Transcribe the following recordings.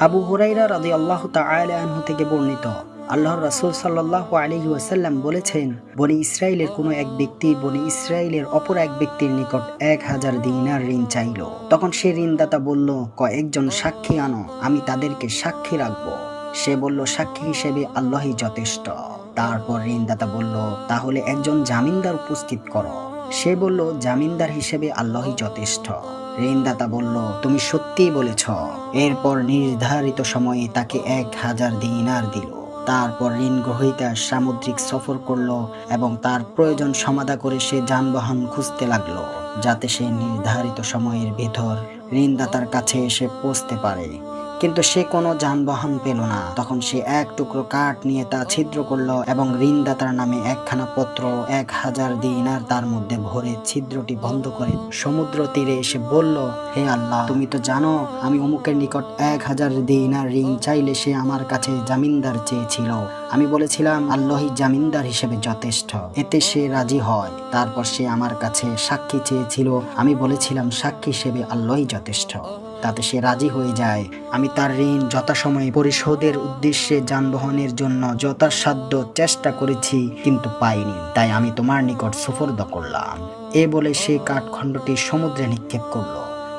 আবু হুরাইরা রাদি আল্লাহ আনহু থেকে বর্ণিত। আল্লাহর রাসূল সাল্লাল্লাহু আলাইহি ওয়াসাল্লাম বলেছেন, বনি ইসরায়েলের কোনো এক ব্যক্তি বনি ইসরায়েলের অপর এক ব্যক্তির নিকট এক হাজার দিনার ঋণ চাইল। তখন সে ঋণদাতা বলল কয়েকজন সাক্ষী আনো, আমি তাদেরকে সাক্ষী রাখব। সে বলল, সাক্ষী হিসেবে আল্লাহই যথেষ্ট। তারপর ঋণদাতা বলল, তাহলে একজন জামিনদার উপস্থিত করো। সে বলল, জামিনদার হিসেবে আল্লাহই যথেষ্ট। ঋণদাতা বলল, তুমি সত্যিই বলেছ। এরপর নির্ধারিত সময়ে তাকে এক হাজার দিনার দিল। তারপর ঋণ গ্রহীতা সামুদ্রিক সফর করল এবং তার প্রয়োজন সমাধা করে সে যানবাহন খুঁজতে লাগল, যাতে সে নির্ধারিত সময়ের ভেতর ঋণদাতার কাছে এসে পৌঁছতে পারে। কিন্তু সে কোনো যানবাহন পেল না। তখন সে এক টুকরো কাঠ নিয়ে তা ছিদ্র করল এবং ঋণদাতার নামে একখানা পত্র, এক হাজার দিনার তার মধ্যে ভরে ছিদ্রটি বন্ধ করে সমুদ্র তীরে এসে বলল, হে আল্লাহ, তুমি তো জানো, আমি অমুকের নিকট এক হাজার দিনার ঋণ চাইলে সে আমার কাছে জামিনদার চেয়েছিল। আমি বলেছিলাম, আল্লাহই জামিনদার হিসেবে যথেষ্ট। এতে সে রাজি হয়। তারপর সে আমার কাছে সাক্ষী চেয়েছিল। আমি বলেছিলাম, সাক্ষী হিসেবে আল্লাহই যথেষ্ট। তাতে সে রাজি হয়ে যায়। আমি তার ঋণ যথাসময়ে পরিশোধের উদ্দেশ্যে যানবাহনের জন্য যথাসাধ্য চেষ্টা করেছি, কিন্তু পাইনি। তাই আমি তোমার নিকট সুফর্দ করলাম। এ বলে সে কাঠখণ্ডটি সমুদ্রে নিক্ষেপ করল।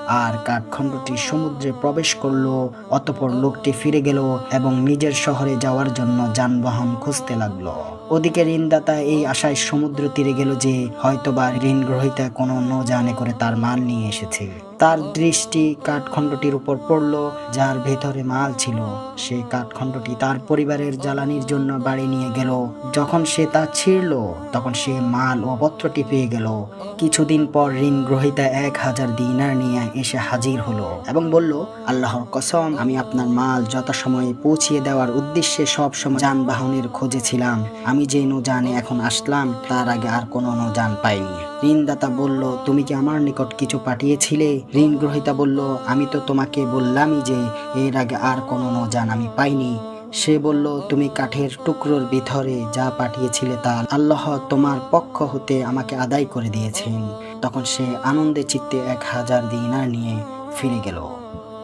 আর কাঠখণ্ডটি সমুদ্রে প্রবেশ করল, অতপর লোকটি ফিরে গেল এবং নিজের শহরে যাওয়ার জন্য যানবাহন খুঁজতে লাগল। ওদিকে ঋণদাতা এই আশায় সমুদ্র তীরে গেল যে হয়তোবা ঋণ গ্রহীতা কোনো নৌজানে করে তার মাল নিয়ে এসেছে। তার দৃষ্টি কাঠখণ্ডটির উপর পড়ল, যার ভেতরে মাল ছিল। সেই কাঠখণ্ডটি তার পরিবারের জ্বালানির জন্য বাড়ি নিয়ে গেল। যখন সে তা ছিঁড়ল, তখন সে মাল ও পত্রটি পেয়ে গেল। কিছুদিন পর ঋণ গ্রহীতা এক হাজার দিনার নিয়ে এসে হাজির হলো এবং বলল, আল্লাহর কসম, আমি আপনার মাল যথাসময়ে পৌঁছিয়ে দেওয়ার উদ্দেশ্যে সব সময় যানবাহনের খোঁজে ছিলাম। আমি যে নৌজানে এখন আসলাম, তার আগে আর কোনো নৌযান পাইনি। ঋণদাতা বলল, তুমি কি আমার নিকট কিছু পাঠিয়েছিলে? ঋণ গ্রহীতা বলল, আমি তো তোমাকে বললামই যে এর আগে আর কোনো নৌযান আমি পাইনি। সে বলল, তুমি কাঠের টুকরোর ভিতরে যা পাঠিয়েছিলে তা আল্লাহ তোমার পক্ষ হতে আমাকে আদায় করে দিয়েছেন। তখন সে আনন্দে চিত্তে এক হাজার দিনার নিয়ে ফিরে গেল।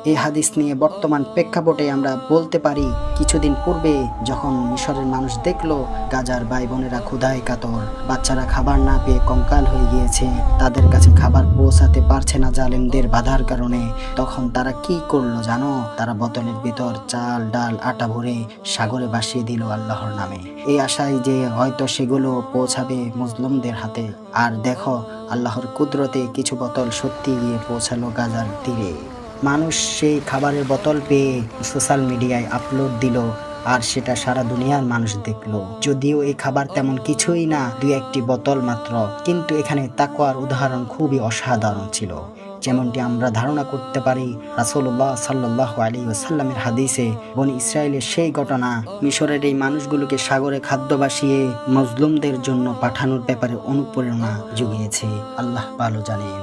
এই হাদিস নিয়ে বর্তমান প্রেক্ষাপটে আমরা বলতে পারি, কিছুদিন পূর্বে যখন মিশরের মানুষ দেখল গাজার ভাই বোনেরা ক্ষুধায় কাতর, বাচ্চারা খাবার না পেয়ে কঙ্কাল হয়ে গিয়েছে, তাদের কাছে খাবার পৌঁছাতে পারছে না জালেমদের বাধার কারণে, তখন তারা কি করল জানো? তারা বোতলের ভিতর চাল, ডাল, আটা ভরে সাগরে ভাসিয়ে দিল আল্লাহর নামে। এই আশায় যে হয়তো সেগুলো পৌঁছাবে মুসলিমদের হাতে। আর দেখো, আল্লাহর কুদরতে কিছু বোতল সত্যি গিয়ে পৌঁছালো গাজার তীরে। মানুষ সেই খাবারের বোতল পেয়ে সোশ্যাল মিডিয়ায় আপলোড দিল আর সেটা সারা দুনিয়ার মানুষ দেখল। যদিও এই খাবার তেমন কিছুই না, দুই একটি বোতল মাত্র। কিন্তু এখানে তাকওয়ার উদাহরণ খুবই অসাধারণ ছিল। যেমনটি আমরা ধারণা করতে পারি রাসুল্লাহ সাল্লাহ আলী ওসাল্লামের হাদিসে, বনি ইসরায়েলের সেই ঘটনা, মিশরের এই মানুষগুলোকে সাগরে খাদ্য বাসিয়ে মজলুমদের জন্য পাঠানোর ব্যাপারে অনুপ্রেরণা জুগিয়েছে। আল্লাহ ভালো জানেন।